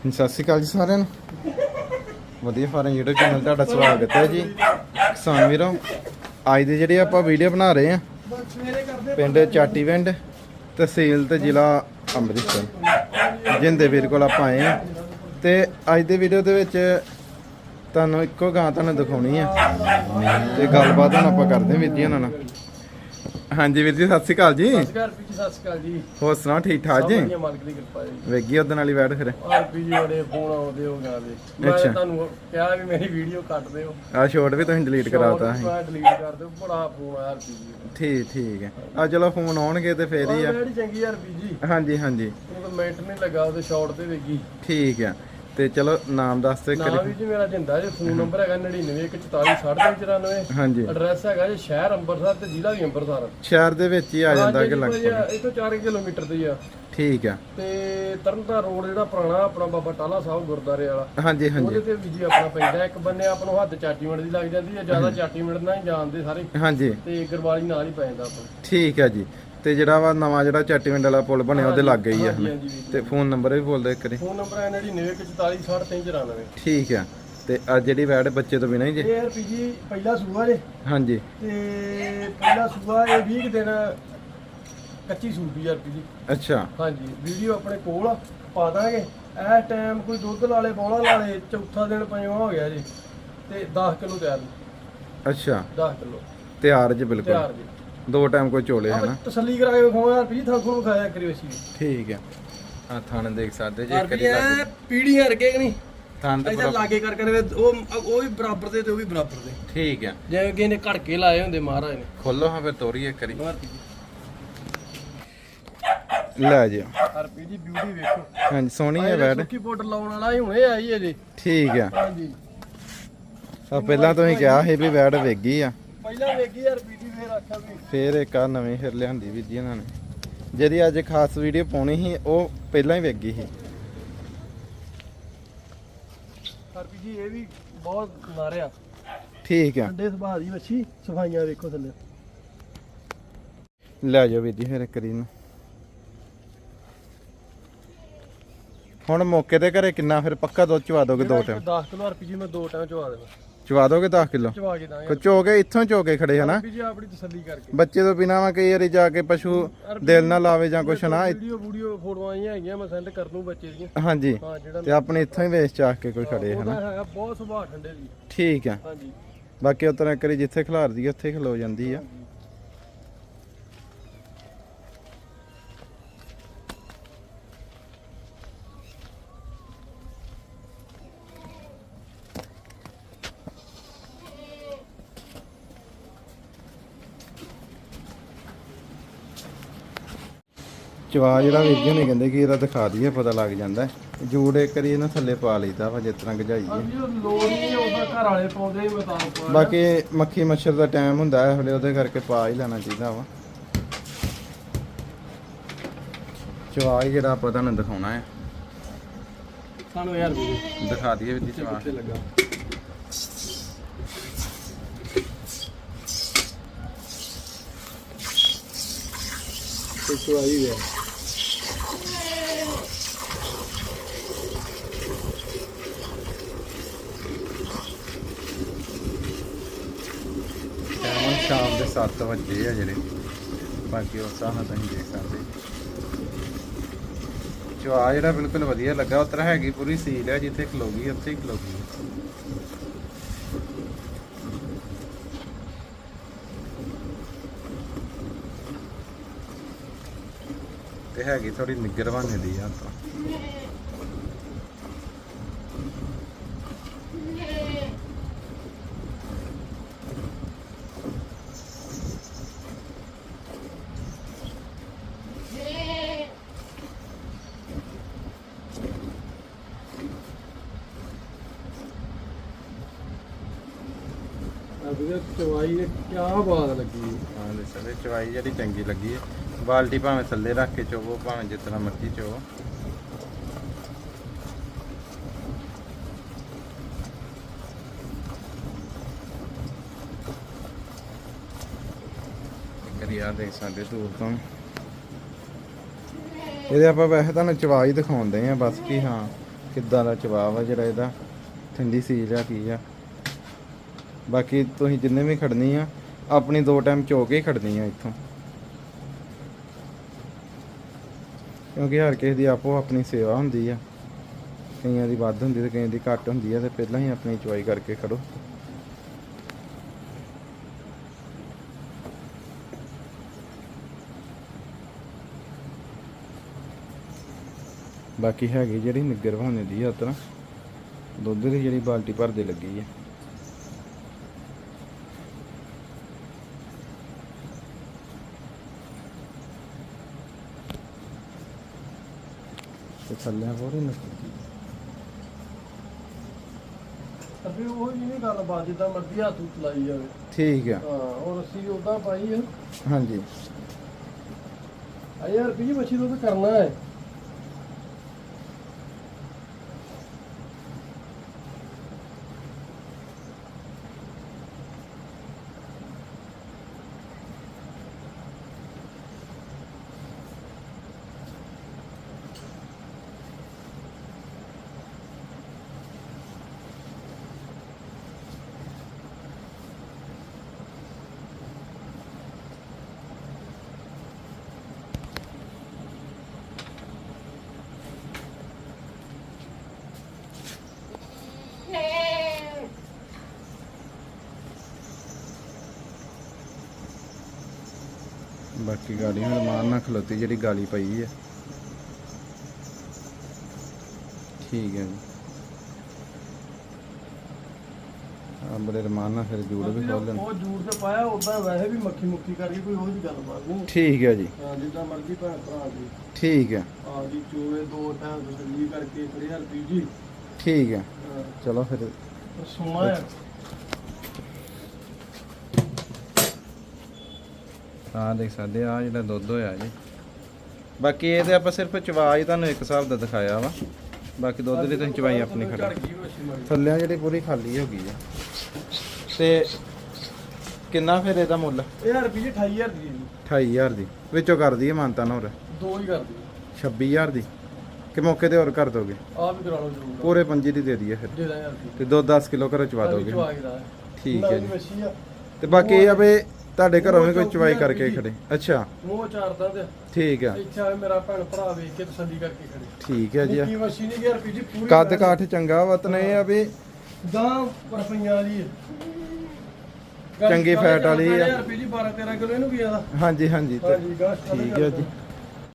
ਸਤਿ ਸ਼੍ਰੀ ਅਕਾਲ ਜੀ ਸਾਰਿਆਂ ਨੂੰ। ਵਧੀਆ ਫਾਰਮ YouTube ਚੈਨਲ ਤੁਹਾਡਾ ਸਵਾਗਤ ਹੈ ਜੀ। ਕਿਸਾਨ ਵੀਰੋ, ਅੱਜ ਦੇ ਜਿਹੜੇ ਆਪਾਂ ਵੀਡੀਓ ਬਣਾ ਰਹੇ ਆ ਪਿੰਡ ਚਾਟੀ ਪਿੰਡ, ਤਹਿਸੀਲ ਤੇ ਜ਼ਿਲ੍ਹਾ ਅੰਮ੍ਰਿਤਸਰ, ਜਿੰਦੇ ਵੀਰ ਕੋਲ ਆਪਾਂ ਆਏ ਆ ਤੇ ਅੱਜ ਦੇ ਵੀਡੀਓ ਦੇ ਵਿੱਚ ਤੁਹਾਨੂੰ ਇੱਕੋ ਗਾਂ ਤੁਹਾਨੂੰ ਦਿਖਾਉਣੀ ਆ। ਤੇ ਗੱਲਬਾਤ ਹੁਣ ਆਪਾਂ ਕਰਦੇ ਹਾਂ ਵੀਰ ਜੀ ਉਹਨਾਂ ਨਾਲ। ਹਾਂਜੀ ਵੀਰ ਜੀ ਸਤਿ ਸ਼੍ਰੀ ਅਕਾਲ ਜੀ। ਨਮਸਕਾਰ ਪੀਜੀ ਸਤਿ ਸ਼੍ਰੀ ਅਕਾਲ ਜੀ। ਹੋਰ ਸੁਣਾਓ ਠੀਕ ਠਾਕ ਸਭ ਜੀ ਵਧੀਆ ਮਾਲਕ ਦੀ ਕਿਰਪਾ ਜੀ। ਵੇਗੀ ਉਹਦੇ ਨਾਲ ਹੀ ਬੈਠ ਫਿਰ। ਆਰਪੀ ਜੀ ਬੜੇ ਫੋਨ ਆਉਂਦੇ ਹੋ ਗਾ ਦੇ। ਮੈਂ। ਤੁਹਾਨੂੰ ਕਿਹਾ ਵੀ ਮੇਰੀ ਵੀਡੀਓ ਕੱਟ ਦਿਓ। ਆ ਸ਼ੋਟ ਵੀ ਤੁਸੀਂ ਡਿਲੀਟ ਕਰਾਤਾ ਸੀ ਮੈਂ ਡਿਲੀਟ ਕਰ ਦਿਓ ਬੜਾ ਫੋਨ ਆਇਆ ਆਰਪੀ ਜੀ ਠੀਕ ਠੀਕ ਹੈ। ਆ ਚਲੋ ਫੋਨ ਆਉਣਗੇ ਤੇ ਫੇਰ ਹੀ ਆ। ਚੰਗੀ ਆਰਪੀ ਜੀ। ਹਾਂਜੀ ਹਾਂਜੀ। ਉਹ ਤਾਂ ਮਿੰਟ ਨਹੀਂ ਲੱਗਾ ਉਹਦੇ ਸ਼ਾਟ ਤੇ ਵੇਗੀ ਠੀਕ ਆ। ਤੇ ਚਲੋ ਨਾਮ ਦੱਸ ਤੇ ਨਾਮ ਵੀ ਜੀ ਮੇਰਾ ਜਿੰਦਾ ਜੀ ਫੋਨ ਨੰਬਰ ਹੈਗਾ 9914469394 ਹਾਂਜੀ। ਐਡਰੈਸ ਹੈਗਾ ਜੀ ਸ਼ਹਿਰ ਅੰਮ੍ਰਿਤਸਰ ਤੇ ਜ਼ਿਲ੍ਹਾ ਵੀ ਅੰਮ੍ਰਿਤਸਰ ਸ਼ਹਿਰ ਦੇ ਵਿੱਚ ਹੀ ਆ ਜਾਂਦਾ ਕਿ। ਲੱਗ ਇਹ ਤੋਂ 4 ਕਿਲੋਮੀਟਰ ਦੀ ਆ। ਠੀਕ ਆ। ਤੇ ਤਰਨਤਾਰਨ ਰੋਡ ਜਿਹੜਾ ਪੁਰਾਣਾ ਆਪਣਾ ਬਾਬਾ ਟਾਲਾ ਸਾਹਿਬ ਗੁਰਦਾਰੇ ਵਾਲਾ ਹਾਂਜੀ ਹਾਂਜੀ। ਉਹਦੇ ਤੇ ਵੀ ਜੀ ਆਪਣਾ ਪੈਂਦਾ ਇੱਕ ਬੰਨੇ ਆਪ ਨੂੰ ਹੱਦ ਚਾਟੀ ਮਿੰਟ ਦੀ ਲੱਗ ਜਾਂਦੀ ਹੈ ਜ਼ਿਆਦਾ ਚਾਟੀ ਮਿੰਟ ਨਾਲ ਹੀ ਜਾਣਦੇ ਸਾਰੇ। ਹਾਂਜੀ। ਤੇ ਗਰਵਾਲੀ ਨਾਲ ਹੀ ਪੈ ਜਾਂਦਾ ਆਪਾਂ ਠੀਕ ਆ ਜੀ। ਤੇ ਜਿਹੜਾ ਵਾ ਨਵਾਂ ਜਿਹੜਾ ਚੱਟੀਵਿੰਡ ਵਾਲਾ ਪੁਲ ਬਣਿਆ ਉਹਦੇ ਲੱਗ ਗਈ ਆ। ਹਾਂਜੀ ਹਾਂਜੀ ਵੀਰ। ਤੇ ਫੋਨ ਨੰਬਰ ਵੀ ਬੋਲ ਦੇ ਇੱਕ ਵਾਰੀ। ਫੋਨ ਨੰਬਰ ਹੈ 9914466394 ਠੀਕ ਆ। ਤੇ ਆ ਜਿਹੜੀ ਵੈਡ ਬੱਚੇ ਤੋਂ ਬਿਨਾਂ ਹੀ ਜੀ। ਇਹ ਆਰਪੀਜੀ ਪਹਿਲਾ ਸੂਆ ਜੇ। ਹਾਂਜੀ। ਤੇ ਪਹਿਲਾ ਸੂਆ ਇਹ 20 ਕੁ ਦਿਨ ਕੱਚੀ ਸੂਪੀ ਆਰਪੀਜੀ ਅੱਛਾ। ਹਾਂਜੀ ਵੀਡੀਓ ਆਪਣੇ ਕੋਲ ਆ, ਪਾ ਦਾਂਗੇ। ਇਹ ਟਾਈਮ ਕੋਈ ਦੁੱਧ ਲਾਲੇ ਬੋਲਾ ਲਾਲੇ ਚੌਥਾ ਦਿਨ ਪੰਜਵਾਂ ਹੋ ਗਿਆ ਜੀ। ਤੇ 10 ਕਿਲੋ ਤਿਆਰ ਅੱਛਾ। 10 ਕਿਲੋ। ਤਿਆਰ ਜੀ ਬਿਲਕੁਲ। ਤਿਆਰ ਜੀ। ਦੋ ਟਾਈਮ ਕੋਈ ਚੋਲੇ ਹਨਾ। ਤਸੱਲੀ ਕਰਾ ਕੇ ਵਿਖਾਉਣਾ ਆਰਪੀਜੀ ਥਾਂ ਤੁਹਾਨੂੰ ਵਿਖਾਇਆ ਕਰੀ ਵਸੀ ਠੀਕ ਆ ਆ ਥਾਣੇ ਦੇਖ ਸਕਦੇ ਜੀ ਲੱਗ ਐ ਪੀੜੀਆਂ ਰਕੇ ਕਿ ਨਹੀਂ? ਥਾਣ ਤੇ ਇਹਦਾ ਪੂਰਾ ਲਾਗੇ ਕਰ ਕਰ ਉਹ ਉਹ ਵੀ ਬਰਾਬਰ ਦੇ ਤੇ ਉਹ ਵੀ ਬਰਾਬਰ ਦੇ। ਠੀਕ ਆ ਜਿਵੇਂ ਕਿ ਇਹਨੇ ਘੜਕੇ ਲਾਏ ਹੁੰਦੇ ਮਹਾਰਾਜ ਨੇ। ਖੋਲੋ ਹਾਂ ਫਿਰ ਤੋਰੀ ਇੱਕ ਵਾਰੀ। ਆਰਪੀ ਜੀ। ਲੈ ਜੀ ਆਰਪੀ ਜੀ ਬਿਊਟੀ ਵੇਖੋ। ਹਾਂਜੀ ਸੋਹਣੀ ਹੈ ਵੈਡ ਸੁੱਕੀ ਪਾਊਡਰ ਲਾਉਣ ਵਾਲਾ ਹੀ ਹੁਣੇ ਆਈ ਹੈ ਜੀ ਠੀਕ ਆ ਹਾਂਜੀ। ਆ ਪਹਿਲਾਂ ਤੁਸੀਂ ਕਿਹਾ ਸੀ ਵੀ ਵੈਡ ਵੇਗੀ ਆ। ਪਹਿਲਾਂ ਵੇਖੀ ਆਰਪੀ ਜੀ ਫੇਰ ਆਖਿਆ ਵੀ ਫੇਰ ਇੱਕ ਆ ਨਵੀਂ ਫਿਰ ਲਿਆਂਦੀ ਵੀ ਜੀ ਇਹਨਾਂ ਨੇ। ਜਿਹੜੀ ਅੱਜ ਖਾਸ ਵੀਡੀਓ ਪਾਉਣੀ ਸੀ ਉਹ ਪਹਿਲਾਂ ਹੀ ਵੇਗੀ ਸੀ। ਆਰਪੀ ਜੀ ਇਹ ਵੀ ਬਹੁਤ ਮਾਰਿਆ। ਠੀਕ ਆ। ਠੰਡੇ ਸੁਭਾਅ ਦੀ ਸਫਾਈਆਂ ਵੇਖੋ ਥੱਲੇ। ਲੈ ਜਾਓ ਵੀ ਜੀ ਫਿਰ ਇੱਕ ਵਾਰੀ ਨੂੰ ਹੁਣ ਮੌਕੇ ਤੇ ਘਰੇ ਕਿੰਨਾ? ਫਿਰ ਪੱਕਾ ਦੁੱਧ ਚਵਾ ਦੋਗੇ ਦੋ ਟਾਈਮ 10 ਕਿਲੋ ਆਰਪੀ ਜੀ ਮੈਂ ਦੋ ਟਾਈਮ ਚਵਾ ਦੇਣਾ ਚਵਾ ਦੋਗੇ 10 ਕਿਲੋ? ਚਵਾ ਕੇ ਦਾਂਗੇ। ਕੋ ਚੋਗੇ ਇੱਥੋਂ ਚੋਕੇ ਖੜੇ ਹਨਾ? ਆਰਪੀ ਜੀ ਆਪਣੀ ਤਸੱਲੀ ਕਰਕੇ। ਬੱਚੇ ਤੋਂ ਬਿਨਾਂ ਵਾ ਕਈ ਵਾਰੀ ਜਾ ਕੇ ਪਸ਼ੂ ਦਿਲ ਨਾ ਲਾਵੇ ਜਾਂ ਕੁਛ ਨਾ ਵੀਡੀਓ ਵੀਡੀਓ ਫੋਟੋਆਂ ਆਈਆਂ ਹੈਗੀਆਂ ਮੈਂ ਸੈਂਡ ਕਰ ਦੂੰ ਬੱਚੇ ਦੀਆਂ। ਹਾਂਜੀ। ਤੇ ਆਪਣੇ ਇੱਥੋਂ ਹੀ ਵੇਚ ਚਾਕ ਕੇ ਕੋਈ ਖੜੇ ਹਨਾ? ਬਹੁਤ ਸੁਭਾਅ ਠੰਡੇ ਦੀ। ਠੀਕ ਆ। ਹਾਂਜੀ। ਬਾਕੀ ਉਹ ਤਰ੍ਹਾਂ ਕਰੀ ਜਿੱਥੇ ਖਿਲਾਰਦੀ ਉੱਥੇ ਖਲੋ ਜਾਂਦੀ ਆ। ਚਵਾ ਜਿਹੜਾ ਵੀਰ ਜੀ ਨੇ ਕਹਿੰਦੇ ਕਿ ਇਹਦਾ ਦਿਖਾ ਦਈਏ ਪਤਾ ਲੱਗ ਜਾਂਦਾ। ਜੂੜ ਇੱਕ ਵਾਰੀ ਇਹਨਾਂ ਥੱਲੇ ਪਾ ਲਈਦਾ ਵਾ ਜਿਸ ਤਰ੍ਹਾਂ ਗਜਾਈਏ ਬਾਕੀ ਮੱਖੀ ਮੱਛਰ ਦਾ ਟਾਈਮ ਹੁੰਦਾ ਹੈ ਹਲੇ ਉਹਦੇ ਕਰਕੇ ਪਾ ਹੀ ਲੈਣਾ ਚਾਹੀਦਾ ਵਾ। ਚਵਾ ਜਿਹੜਾ ਆਪਾਂ ਤੁਹਾਨੂੰ ਦਿਖਾਉਣਾ ਹੈ। ਸਾਨੂੰ ਯਾਰ ਦਿਖਾ ਦਈਏ ਵੀ ਚਵਾ ਕਿੱਥੇ ਲੱਗਾ? ਤੇ ਚੁਆਈ ਗਿਆ ਸ਼ਾਮ ਦੇ 7 ਵਜੇ ਆ ਜਿਹੜੇ ਬਾਕੀ ਉਸ ਹਿਸਾਬ ਨਾਲ ਤੁਸੀਂ ਦੇਖ ਸਕਦੇ ਚਵਾ ਜਿਹੜਾ ਬਿਲਕੁਲ ਵਧੀਆ ਲੱਗਾ ਉਤਰ ਹੈਗੀ ਪੂਰੀ ਸੀਲ ਹੈ ਜਿੱਥੇ ਖਲੋਗੀ ਉੱਥੇ ਹੀ ਖਲੋਗੀ ਹੈਗੀ ਥੋੜੀ ਨਿੱਗਰ ਬਣੇ ਦੀ ਆ ਤਾਂ ਕੀ ਬਾਤ ਲੱਗੀ। ਹਾਂ ਚਵਾਈ ਜਿਹੜੀ ਚੰਗੀ ਲੱਗੀ ਹੈ। ਬਾਲਟੀ ਭਾਵੇਂ ਥੱਲੇ ਰੱਖ ਕੇ ਚੋਵੋ, ਭਾਵੇਂ ਜਿਸ ਮਰਜ਼ੀ ਚੋਵੋ। ਕਰੀਆ ਦੇਖ ਸਕਦੇ ਦੂਰ ਤੋਂ। ਇਹਦੇ ਆਪਾਂ ਵੈਸੇ ਤੁਹਾਨੂੰ ਚਵਾ ਹੀ ਦਿਖਾਉਂਦੇ ਆ ਬਸ ਕਿ ਹਾਂ, ਕਿੱਦਾਂ ਦਾ ਜਵਾਬ ਆ ਜਿਹੜਾ ਇਹਦਾ, ਠੰਡੀ ਸੀਲ ਆ ਕੀ ਆ। ਬਾਕੀ ਤੁਸੀਂ ਜਿੰਨੇ ਵੀ ਖੜਨੀ ਆ, ਆਪਣੀ ਦੋ ਟਾਈਮ ਚੋ ਕੇ ਹੀ ਖੜਨੀ ਆ ਇੱਥੋਂ। ਕਿਉਂਕਿ ਹਰ ਕਿਸੇ ਦੀ ਆਪੋ ਆਪਣੀ ਸੇਵਾ ਹੁੰਦੀ ਆ। ਕਈਆਂ ਦੀ ਵੱਧ ਹੁੰਦੀ ਤੇ ਕਈਆਂ ਦੀ ਘੱਟ ਹੁੰਦੀ ਆ ਤੇ ਪਹਿਲਾਂ ਹੀ ਆਪਣੀ ਚੁਆਈ ਕਰਕੇ ਖੜੋ। ਬਾਕੀ ਹੈਗੀ ਜਿਹੜੀ ਨਿੱਗਰ ਬਹਾਨੇ ਦੀ ਯਾਤਰਾ ਦੁੱਧ ਦੀ ਜਿਹੜੀ ਬਾਲਟੀ ਭਰਦੇ ਲੱਗੀ ਹੈ ਤੇ ਥੱਲੇ ਹੋਰ ਹੀ ਨਿਕਲਦੀ ਅਬੇ ਉਹ ਨਹੀਂ ਗੱਲ ਬਾਤ ਜਿੱਦਾਂ ਮਰਜ਼ੀ ਹੱਥ ਉੱਤ ਲਾਈ ਜਾਵੇ। ਠੀਕ ਆ। ਹਾਂ ਔਰ ਅਸੀਂ ਉਦਾਂ ਪਾਈ ਆ। ਹਾਂਜੀ। ਆ ਯਾਰ ਵੀ ਦੁੱਧ ਕਰਨਾ ਹੈ। ਬਾਕੀ ਗਾੜੀ ਹੁਣ ਰਮਾਨ ਨਾਲ ਖਲੋਤੀ ਜਿਹੜੀ ਗਾਲੀ ਪਈ ਹੈ ਠੀਕ ਹੈ ਜੀ। ਰਮਾਨ ਨਾਲ ਫਿਰ ਜੂੜ ਵੀ ਖੋਲ ਲੈਣ। ਉਹ ਜੂੜ ਤੇ ਪਾਇਆ ਉਦਾਂ ਵੈਸੇ ਵੀ ਮੱਖੀ ਮੁੱਖੀ ਕਰਕੇ ਕੋਈ ਉਹ ਜੀ ਗੱਲ ਬਾਤ ਨਹੀਂ। ਠੀਕ ਹੈ ਜੀ। ਹਾਂ ਜਿੱਦਾਂ ਮਰਜ਼ੀ ਭੈਣ ਭਰਾ ਜੀ। ਠੀਕ ਹੈ। ਆ ਜੀ ਚੋਏ ਦੋ ਟਾਈਮ ਤਸੱਲੀ ਕਰਕੇ ਖੜੇ ਹਰ ਜੀ ਠੀਕ ਹੈ। ਹਾਂ। ਚਲੋ ਫਿਰ। ਸੋਨਾ ਆ ਦੇਖ ਸਕਦੇ ਆ ਜਿਹੜਾ ਦੁੱਧ ਹੋਇਆ ਜੀ। ਬਾਕੀ ਇਹ ਤੇ ਆਪਾਂ ਸਿਰਫ ਚਵਾਈ ਤੁਹਾਨੂੰ ਇੱਕ ਹਿਸਾਬ ਦਾ ਦਿਖਾਇਆ ਵਾ। ਬਾਕੀ ਦੁੱਧ ਦੀ ਤੁਸੀਂ ਚਵਾਈ ਆਪਣੀ ਖੜਾ ਥੱਲਿਆਂ ਜਿਹੜੀ ਪੂਰੀ ਖਾਲੀ ਹੋ ਗਈ ਆ। ਤੇ ਕਿੰਨਾ ਫਿਰ ਇਹਦਾ ਮੁੱਲ? ਇਹ ਵੀ 28000 ਦੀ ਜੀ। 28000 ਦੀ। ਵਿੱਚੋਂ ਕਰ ਦਈਏ ਮਾਨਤਾ ਨਾ ਹੋਰ? ਦੋ ਹੀ ਕਰ ਦਿਓ 26000 ਦੀ? ਕਿ ਮੌਕੇ ਤੇ ਹੋਰ ਕਰ ਦੋਗੇ? ਆ ਵੀ ਕਰਾ ਲਓ ਜਰੂਰ। ਪੂਰੇ ਪੰਜੀ ਦੀ ਦੇ ਦਈਏ ਫਿਰ। ਦੇ ਦਾਂ ਯਾਰ ਜੀ ਤੇ ਦੋ 10 ਕਿਲੋ ਘਰੋਂ ਚਵਾ ਦੋਗੇ ਠੀਕ ਹੈ ਜੀ। ਤੇ ਬਾਕੀ ਇਹ ਆ ਵੀ ਤੁਹਾਡੇ ਘਰੋਂ ਵੀ ਕੋਈ ਚਵਾਈ ਕਰਕੇ ਖੜੇ। ਅੱਛਾ। ਮੂੰਹ ਚਾਰਦਾ ਤੇ ਠੀਕ ਆ। ਇੱਛਾ ਹੈ ਮੇਰਾ ਭੈਣ ਭਰਾ ਵੇਖ ਕੇ ਤਸੱਲੀ ਕਰਕੇ ਖੜੇ। ਠੀਕ ਹੈ ਜੀ। ਨਿੱਕੀ ਮੱਛੀ ਨਹੀਂ ਯਾਰ ਵੀ ਜੀ ਪੂਰੀ ਕੱਦ ਕਾਠ ਚੰਗਾ ਵਤਨ ਇਹ ਆ ਵੀ। ਗਾਂ ਰੁਪਈਆਂ ਵਾਲੀ ਚੰਗੀ ਫੈਟ ਵਾਲੀ ਆ। ਵੀ ਜੀ 12 13 ਕਿਲੋ ਇਹਨੂੰ ਕੀ ਆਦਾ ਹਾਂਜੀ ਹਾਂਜੀ। ਠੀਕ ਹੈ ਜੀ।